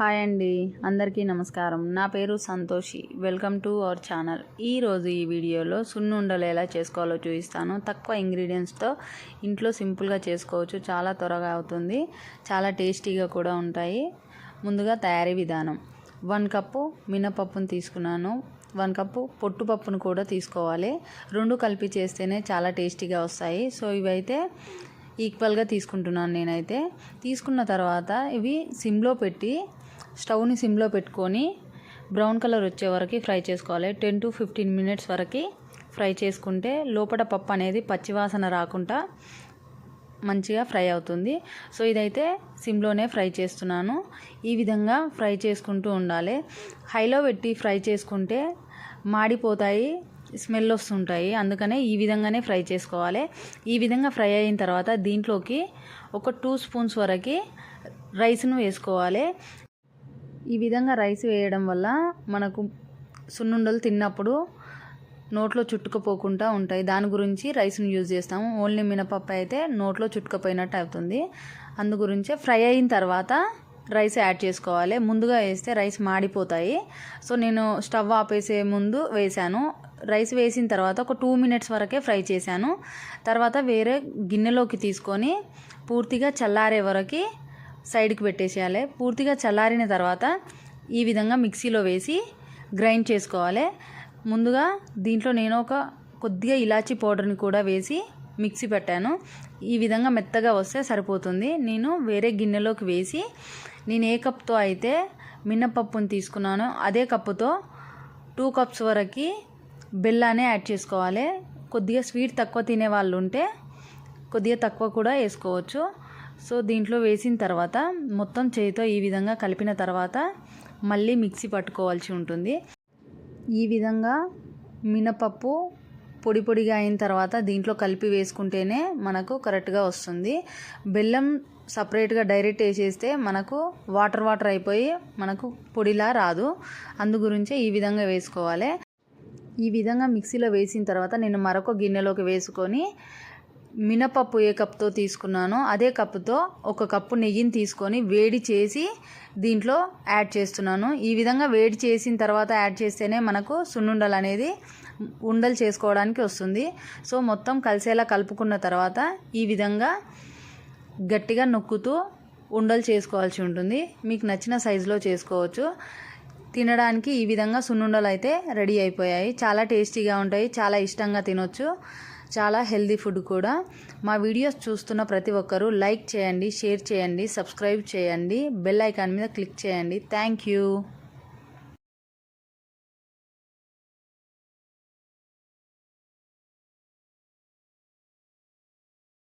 Hi అండి. అందరికీ నమస్కారం. నా పేరు Santoshi. Welcome to our channel. ఈరోజు ఈ వీడియోలో సున్నుండలు ఎలా చేసుకోవాలో చూపిస్తాను. తక్కువ ఇంగ్రీడియంట్స్తో ఇంట్లో సింపుల్గా చేసుకోవచ్చు. చాలా త్వరగా అవుతుంది. చాలా టేస్టీగా కూడా ఉంటాయి. ముందుగా తయారీ విధానం. వన్ కప్పు మినపప్పును తీసుకున్నాను. వన్ కప్పు పొట్టుపప్పును కూడా తీసుకోవాలి. రెండు కలిపి చేస్తేనే చాలా టేస్టీగా వస్తాయి. సో ఇవైతే ఈక్వల్గా తీసుకుంటున్నాను నేనైతే. తీసుకున్న తర్వాత ఇవి సిమ్లో పెట్టి స్టవ్ని సిమ్లో పెట్టుకొని బ్రౌన్ కలర్ వచ్చే వరకు ఫ్రై చేసుకోవాలి. టెన్ టు ఫిఫ్టీన్ మినిట్స్ వరకు ఫ్రై చేసుకుంటే లోపల పప్పు అనేది పచ్చివాసన రాకుండా మంచిగా ఫ్రై అవుతుంది. సో ఇదైతే సిమ్లోనే ఫ్రై చేస్తున్నాను. ఈ విధంగా ఫ్రై చేసుకుంటూ ఉండాలి. హైలో పెట్టి ఫ్రై చేసుకుంటే మాడిపోతాయి స్మెల్ వస్తుంటాయి. అందుకనే ఈ విధంగానే ఫ్రై చేసుకోవాలి. ఈ విధంగా ఫ్రై అయిన తర్వాత దీంట్లోకి ఒక టూ స్పూన్స్ వరకు రైస్ను వేసుకోవాలి. ఈ విధంగా రైస్ వేయడం వల్ల మనకు సున్నుండలు తిన్నప్పుడు నోట్లో చుట్టుకుపోకుండా ఉంటాయి. దాని గురించి రైస్ని యూజ్ చేస్తాము. ఓన్లీ మినపప్పు అయితే నోట్లో చుట్టుకుపోయినట్టు అవుతుంది. అందు గురించే ఫ్రై అయిన తర్వాత రైస్ యాడ్ చేసుకోవాలి. ముందుగా వేస్తే రైస్ మాడిపోతాయి. సో నేను స్టవ్ ఆపేసే ముందు వేశాను. రైస్ వేసిన తర్వాత ఒక టూ మినిట్స్ వరకే ఫ్రై చేశాను. తర్వాత వేరే గిన్నెలోకి తీసుకొని పూర్తిగా చల్లారే వరకు సైడ్కి పెట్టేసేయాలి. పూర్తిగా చల్లారిన తర్వాత ఈ విధంగా మిక్సీలో వేసి గ్రైండ్ చేసుకోవాలి. ముందుగా దీంట్లో నేను ఒక కొద్దిగా ఇలాచీ పౌడర్ని కూడా వేసి మిక్సీ పెట్టాను. ఈ విధంగా మెత్తగా వస్తే సరిపోతుంది. నేను వేరే గిన్నెలోకి వేసి నేను ఏ కప్తో అయితే మినపప్పుని తీసుకున్నానో అదే కప్పుతో టూ కప్స్ వరకు బెల్లానే యాడ్ చేసుకోవాలి. కొద్దిగా స్వీట్ తక్కువ తినే వాళ్ళు ఉంటే కొద్దిగా తక్కువ కూడా వేసుకోవచ్చు. సో దీంట్లో వేసిన తర్వాత మొత్తం చేతితో ఈ విధంగా కలిపిన తర్వాత మళ్ళీ మిక్సీ పట్టుకోవాల్సి ఉంటుంది. ఈ విధంగా మినపప్పు పొడి పొడిగా అయిన తర్వాత దీంట్లో కలిపి వేసుకుంటేనే మనకు కరెక్ట్గా వస్తుంది. బెల్లం సపరేట్గా డైరెక్ట్ వేసేస్తే మనకు వాటర్ వాటర్ అయిపోయి మనకు పొడిలా రాదు. అందు గురించే ఈ విధంగా వేసుకోవాలి. ఈ విధంగా మిక్సీలో వేసిన తర్వాత నేను మరొక గిన్నెలోకి వేసుకొని మినపప్పు ఏ కప్తో తీసుకున్నానో అదే కప్పుతో ఒక కప్పు నెయ్యిని తీసుకొని వేడి చేసి దీంట్లో యాడ్ చేస్తున్నాను. ఈ విధంగా వేడి చేసిన తర్వాత యాడ్ చేస్తేనే మనకు సున్నుండలు అనేది ఉండలు చేసుకోవడానికి వస్తుంది. సో మొత్తం కలిసేలా కలుపుకున్న తర్వాత ఈ విధంగా గట్టిగా నొక్కుతూ ఉండలు చేసుకోవాల్సి ఉంటుంది. మీకు నచ్చిన సైజులో చేసుకోవచ్చు. తినడానికి ఈ విధంగా సున్నుండలు అయితే రెడీ అయిపోయాయి. చాలా టేస్టీగా ఉంటాయి చాలా ఇష్టంగా తినొచ్చు. చాలా హెల్దీ ఫుడ్ కూడా. మా వీడియోస్ చూస్తున్న ప్రతి ఒక్కరూ లైక్ చేయండి షేర్ చేయండి సబ్స్క్రైబ్ చేయండి బెల్ ఐకాన్ మీద క్లిక్ చేయండి. Thank you.